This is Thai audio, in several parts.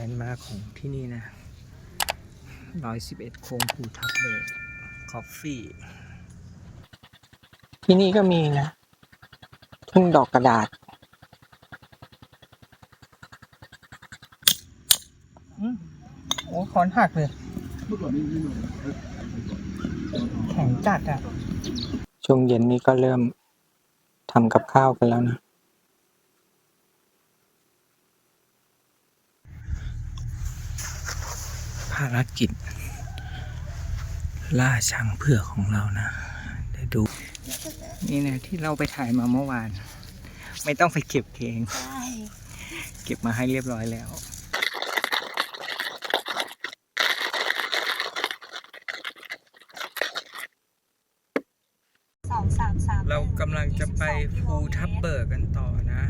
ลนด์มาร์คของที่นี่นะร้อยสิบเอ็ดโค้งภูทับเบิกคอฟฟี่ ที่นี่ก็มีนะ ทุ่งดอกกระดาษโอ้คอนหักเลย แข็งจัดอะช่วงเย็นนี้ก็เริ่มทำกับข้าวกันแล้วนะารกิจ ล่าช้างเผือกของเรานะเดี๋ยวดู นี่นะที่เราไปถ่ายมาเมื่อวาน ไม่ต้องไปเก็บเอง เก็บมาให้เรียบร้อยแล้วสองสามสามเรากำลังจะไปภูทับเบิกกันต่อนะ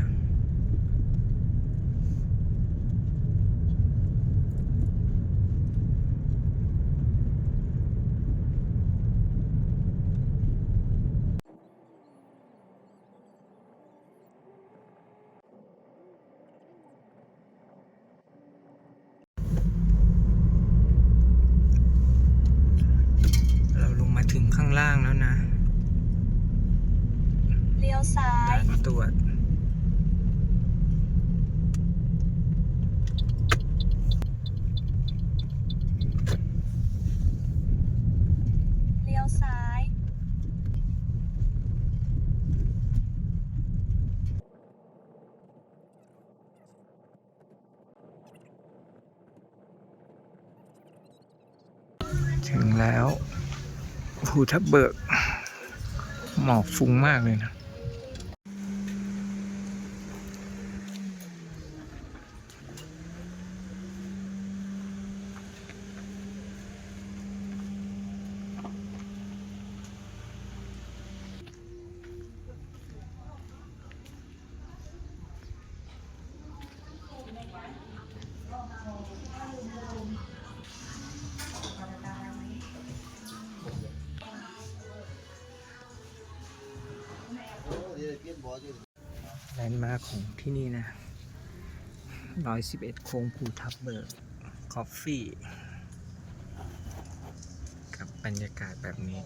เราลงมาถึงข้างล่างแล้วนะ เลี้ยวซ้าย ด่านตรวจ เลี้ยวซ้าย ถึงแล้ว ภูทับเบิก หมอกฟุ้งมากเลยนะ แลนด์มาร์คของที่นี่นะร้อยสิบเอ็ดโค้งภูทับเบิกคอฟฟี่กับบรรยากาศแบบนี้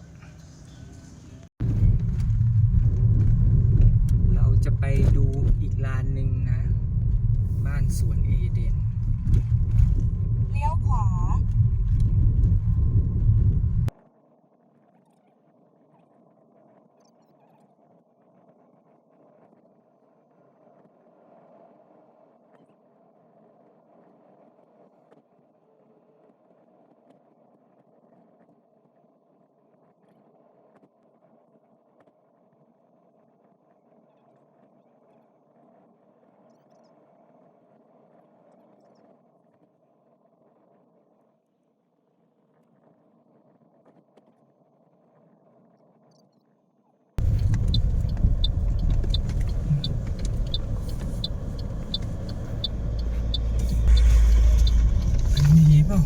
เราจะไปดูอีกลานหนึ่งนะ บ้านสวนเอเดน เลี้ยวขวา อันนี้เปล่า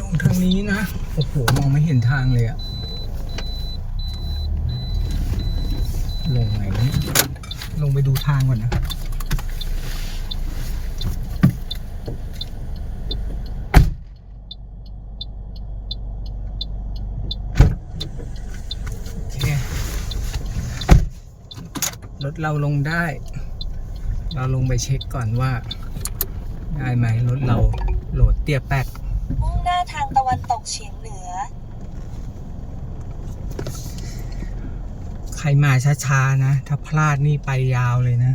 ลงทาง นี้นะ โอ้โห มองไม่เห็นทางเลยอะลงไหนเนี่ยลงไปดูทางก่อนนะรถเราลงได้ เราลงไปเช็คก่อนว่า ได้ไหมรถเราโหลดเตี้ยแป๊ก มุ่งหน้าทางตะวันตกเฉียงเหนือ ใครมาช้าๆนะ ถ้าพลาดนี่ไปยาวเลยนะ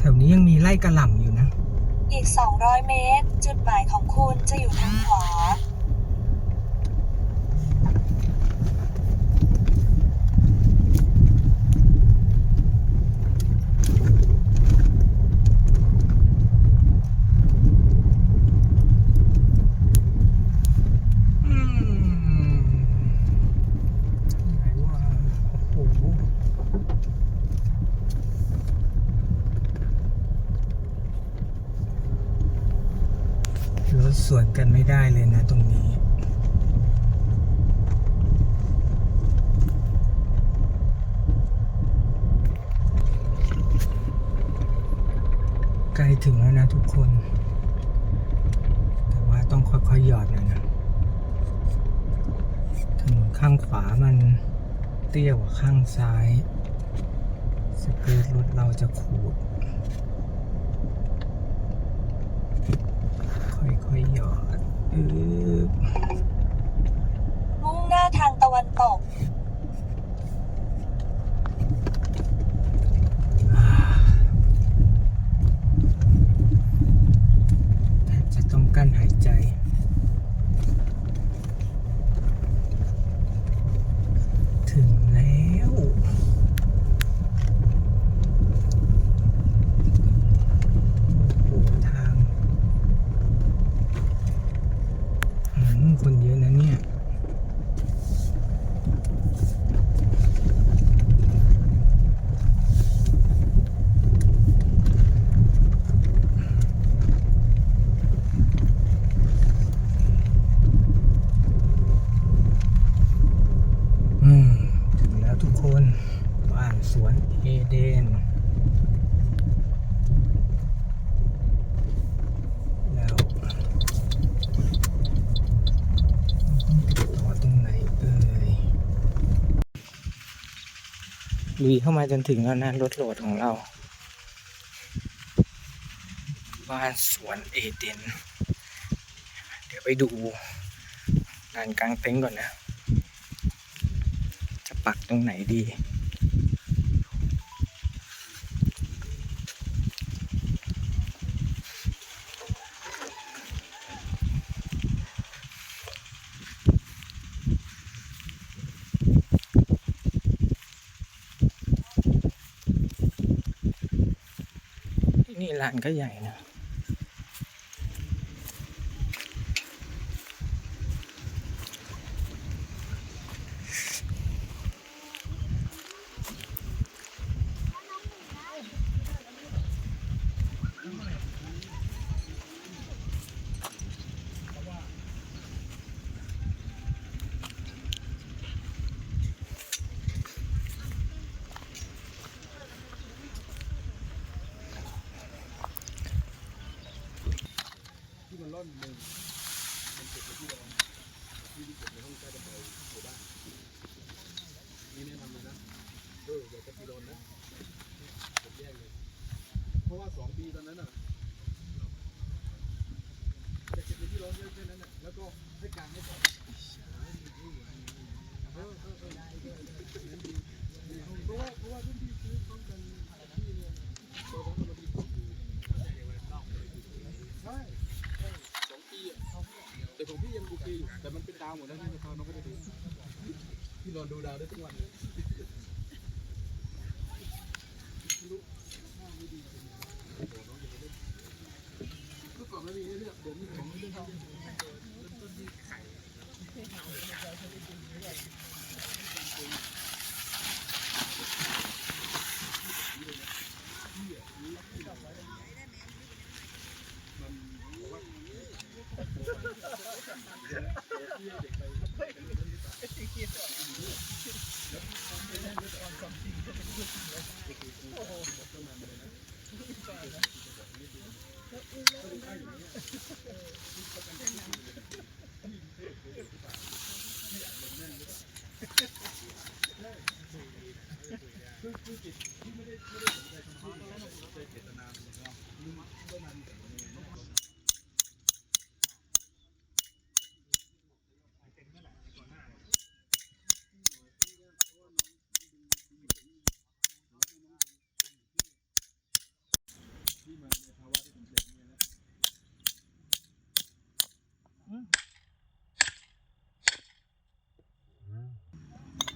แถวนี้ยังมีไร่กระหล่ำอยู่นะ อีก 200 เมตร จุดหมายของคุณจะอยู่ทางขวา อืม สวนกันไม่ได้เลยนะตรงนี้ ใกล้ถึงแล้วนะทุกคน แต่ว่าต้องค่อยๆหยอดหน่อยนะถนน ข้างขวามันเตี้ยกว่าข้างซ้ายสเกิร์ตรถเราจะขูด ค่อยๆหยอดอึ๊บมุ่งหน้าทางตะวันตก แทบจะต้องกั้นหายใจ ถึงแล้ว โอ้โหทางอืมคนเยอะนะเนี่ย อืม ถึงแล้วทุกคนบ้านสวนเอเดน แล้วต้องติดต่อตรงไหนเอ่ย ลุยเข้ามาจนถึงแล้วนะรถโหลดของเรา บ้านสวนเอเดน เดี๋ยวไปดูลานกลางเต็นท์ก่อนนะ จะปักตรงไหนดี นี่ลานก็ใหญ่นะันร่อนหนึ่งมันเก็บไปที่ร้อนที่ที่เก็บในห้องใต้บันไดหัวบ้านนี่แนะนำเลยนะเอออย่าจะปีร้อนนะผมแยกเลย เพราะว่าสองปีตอนนั้นอะจะเก็บในที่ร้อนเยอะแค่นั้นแหละแล้วก็ให้กลางให้ก่อนเพราะว่าเพราะว่ารุ่นที่ซื้อต้องกันที่เนี่ยตอนนั้นมันมีข้อมูลใช่ใช่สองปีอะแต่ของพี่ยังโอเคอยู่ แต่มันเป็นดาวหมดแล้วที่เขาน้องไม่ได้ดูพี่นอนดูดาวได้ทุกวันเลยเมื่อก่อนไม่มีให้เลือกเดี๋ยวนี้ของไม่เลือก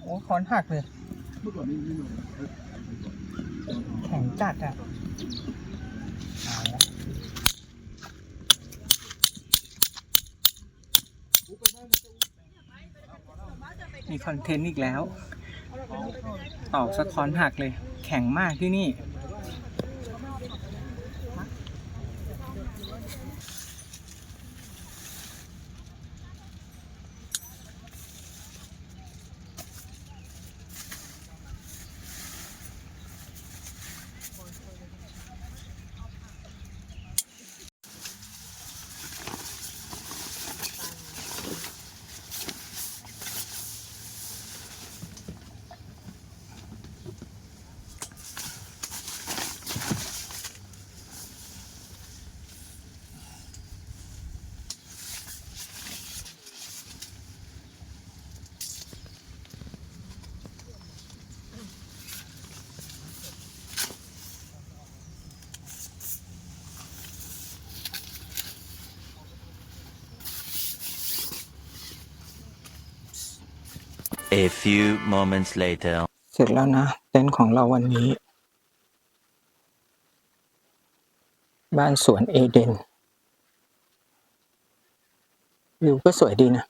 โอ้คอนหักเลยแข็งจัดอะเอาละมีคอนเทนต์อีกแล้ว ออกสะคอนหักเลย แข็งมากที่นี่ A few moments later. เสร็จแล้วนะเต็นท์ของเราวันนี้ บ้านสวนเอเดนวิวก็สวยดีนะ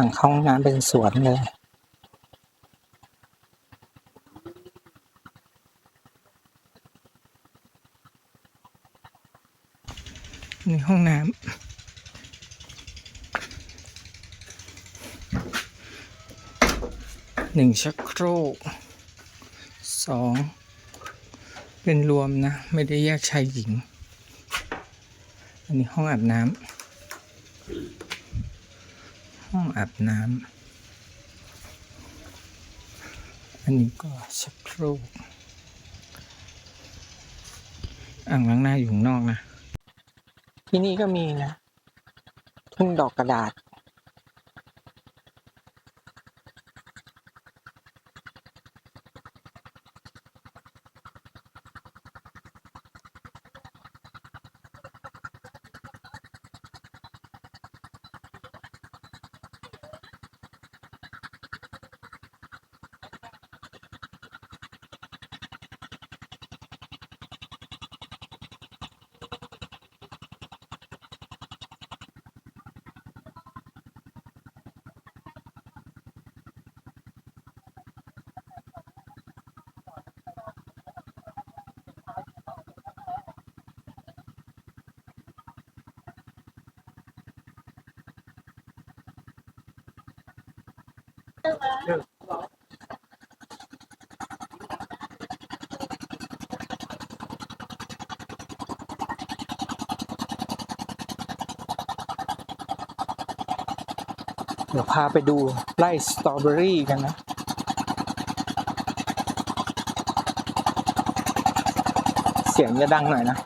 างเข้าห้องน้ำเป็นสวนเลยในห้องน้ำหนึ่งชักโครกสองเป็นรวมนะ ไม่ได้แยกชายหญิง อันนี้ห้องอาบน้ำ ห้องอาบน้ำ อันนี้ก็ชักโครกอ่างล้างหน้าอยู่ข้างนอกนะ ที่นี่ก็มีนะทุ่งดอกกระดาษ เดี๋ยวพาไปดูไร่สตรอเบอรี่กันนะเสียงจะดังหน่อยนะ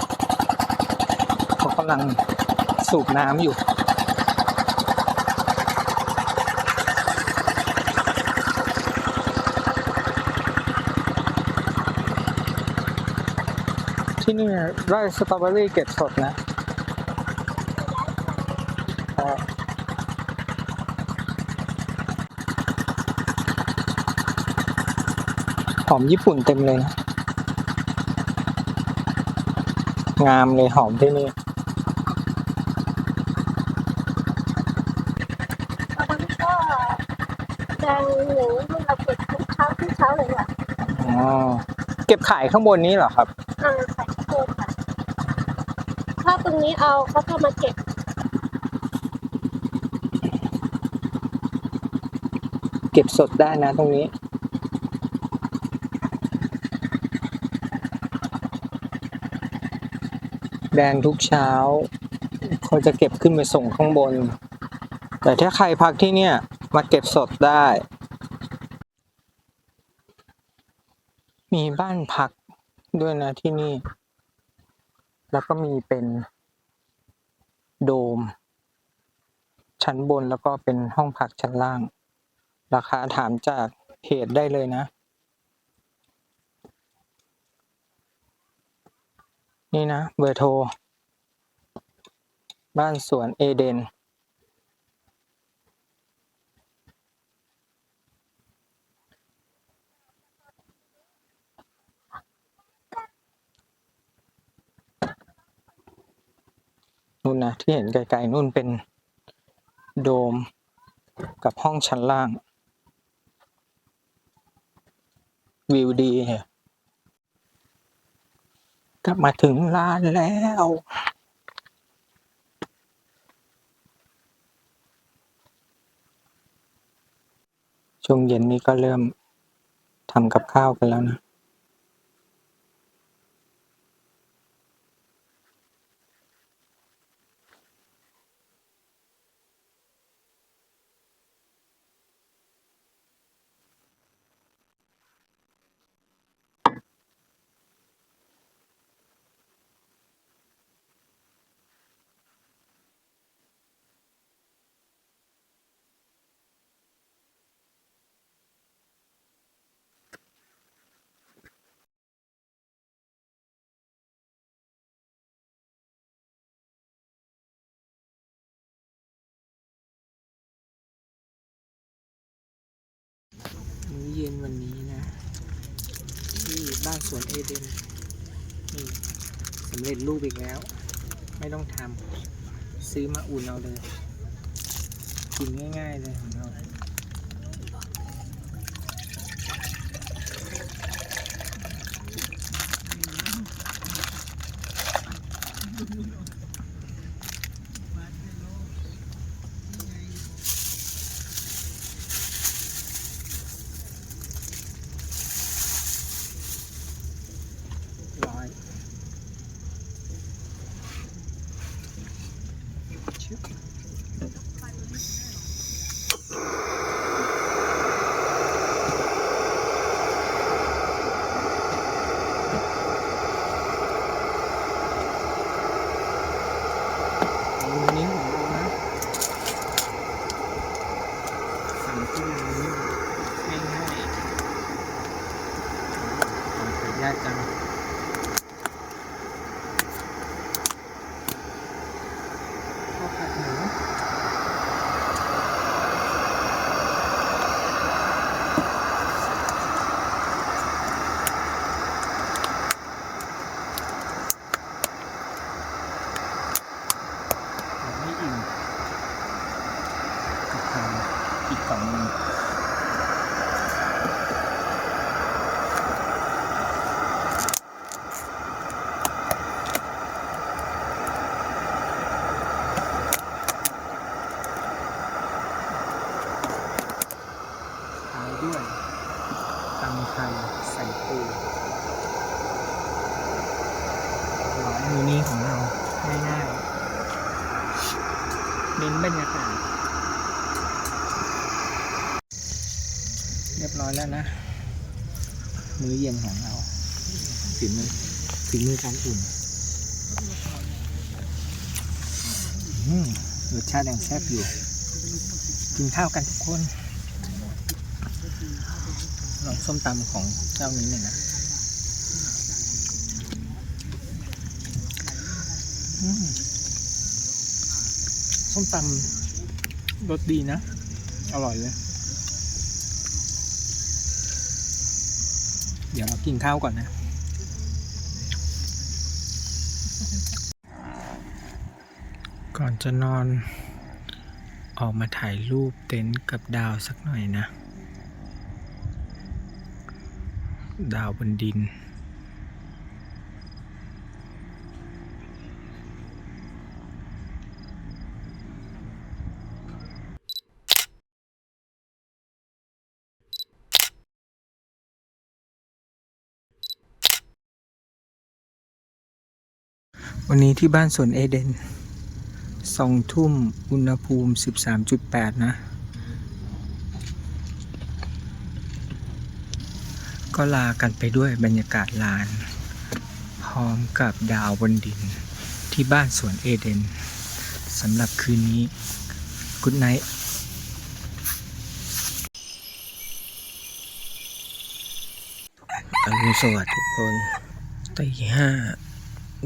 เขากำลังสูบน้ำอยู่ ที่นี่ไร่สตรอเบอรี่เก็บสดนะเอ่อหอมญี่ปุ่นเต็มเลยนะงามเลยหอมที่นี่มันก็แดงหนึ่งที่เราเก็บทุกเช้าทุกเช้าเลยอะอ๋อเก็บขายข้างบนนี้เหรอครับ อ่าใส่ข้าวโพดค่ะ ถ้าต รงนี้เอาเขาก็มาเก็บเก็บสดได้นะตรงนี้ แดงทุกเช้า เขาจะเก็บขึ้นไปส่งข้างบน แต่ถ้าใครพักที่เนี่ย มาเก็บสดได้ มีบ้านพักด้วยนะที่นี่ แล้วก็มีเป็น โดม ชั้นบนแล้วก็เป็นห้องพักชั้นล่าง ราคาถามจากเพจได้เลยนะ นี่นะ เบอร์โทร บ้านสวนเอเดน นู่นนะที่เห็นไกลๆนู่นเป็นโดมกับห้องชั้นล่าง วิวดีเนี่ยกลับมาถึงร้านแล้วช่วงเย็นนี้ก็เริ่มทำกับข้าวกันแล้วนะ ย็นวันนี้นะ ที่บ้านสวนเอเดนนี่สำเร็จรูปอีกแล้ว ไม่ต้องทำซื้อมาอุ่นเอาเลย กินง่าย ๆ เลยของเรา ร้อยชึบวันนี้ของเรานะสั่งที่ร้านนี้ง่ายๆของขออนุญาตจัง ข้าวผัดหมูยังไม่อิ่มกะเพราอีกกล่องหนึงท้ายด้วยตำไทยใส่ปูร้อยมือนี้ของเราง่ายๆเน้นบรรยากาศ เรียบร้อยแล้วนะ มื้อเย็นของเราฝีมือฝีมือการอุ่นอืมรสชาติยังแซ่บอยู่ กินข้าวกันทุกคนลองส้มตำของเจ้านี้หน่อยนะอืมส้มตำรสดีนะ อร่อยเลย ดี๋ยวเรากินข้าวก่อนนะ ก่อนจะนอน ออกมาถ่ายรูปเต็นท์กับดาวสักหน่อยนะ ดาวบนดิน วันนี้ที่บ้านสวนเอเดนสองทุ่มอุณหภูมิ 13.8 นะ ก็ลากันไปด้วยบรรยากาศลาน พร้อมกับดาวบนดิน ที่บ้านสวนเอเดนสำหรับคืนนี้กุ d ไน g h t อรุณสวัสดิ์ทุกคนตีห้า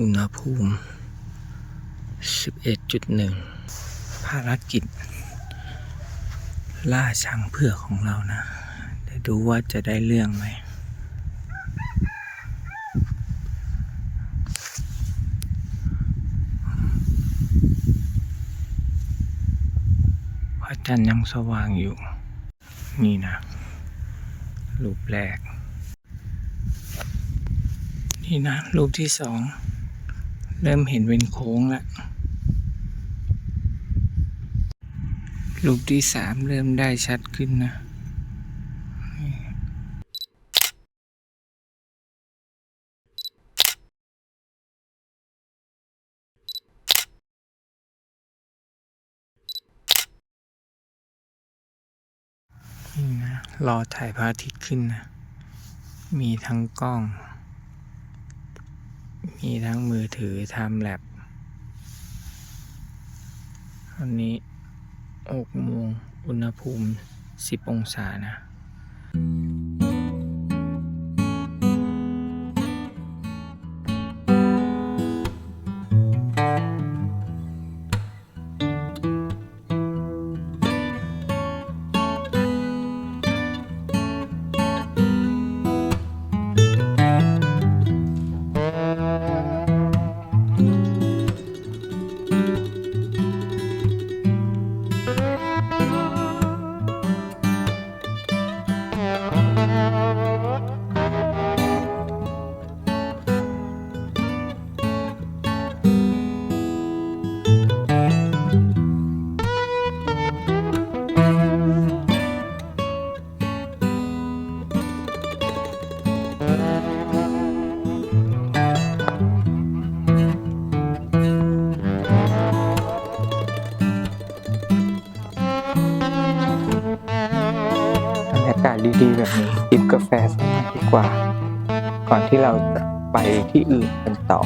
อุณหภูมิ 11.1 ภารกิจ ล่าช้างเผือกของเรานะเดี๋ยวดูว่าจะได้เรื่องไหมพระจันทร์ยังสว่างอยู่ นี่นะ รูปแรก นี่นะ รูปที่สอง เริ่มเห็นเป็นโค้งล้วรูปที่สามเริ่มได้ชัดขึ้นนะนี่นะรอถ่ายพระอาทิตย์ขึ้นนะ มีทั้งกล้อง มีทั้งมือถือทำแลบอันนี้6โมงอุณหภูมิ 10 องศานะาแฟสักหน่อยดีกว่า ก่อนที่เราจะไปที่อื่นกันต่อ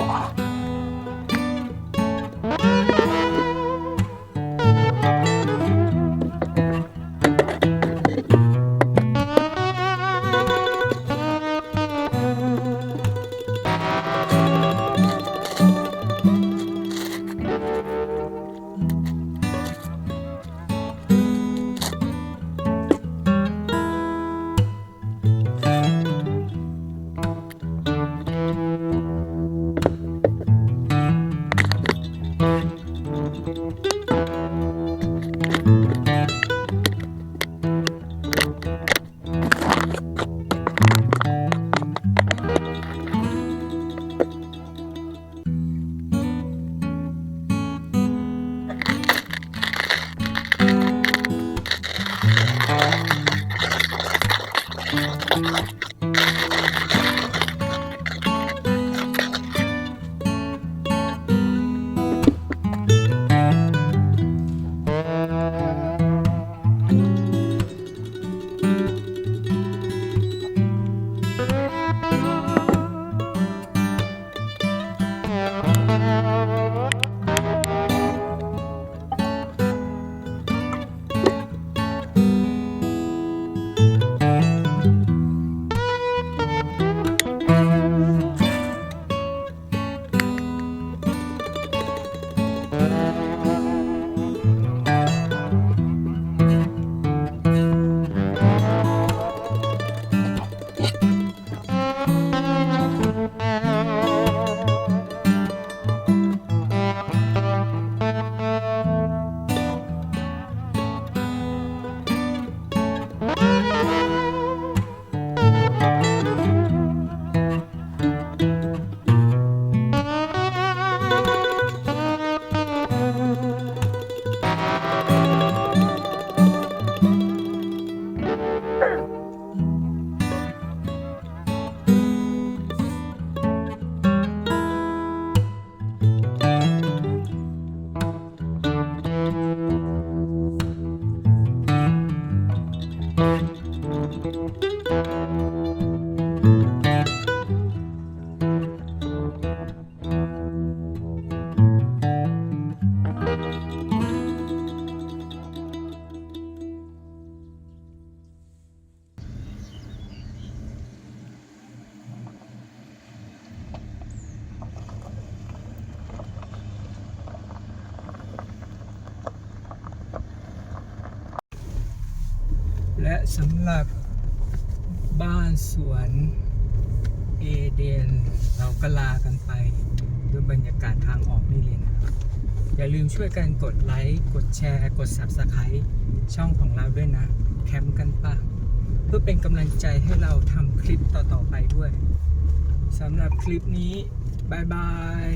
สำหรับบ้านสวนเอเดน เราก็ลากันไปด้วยบรรยากาศทางออกนี่เลยนะครับ อย่าลืมช่วยกันกดไลค์ กดแชร์ กด Subscribe ช่องของเราด้วยนะ แคมป์กันปะเพื่อเป็นกำลังใจให้เราทำคลิปต่อ ๆ ไปด้วยสำหรับคลิปนี้บายบาย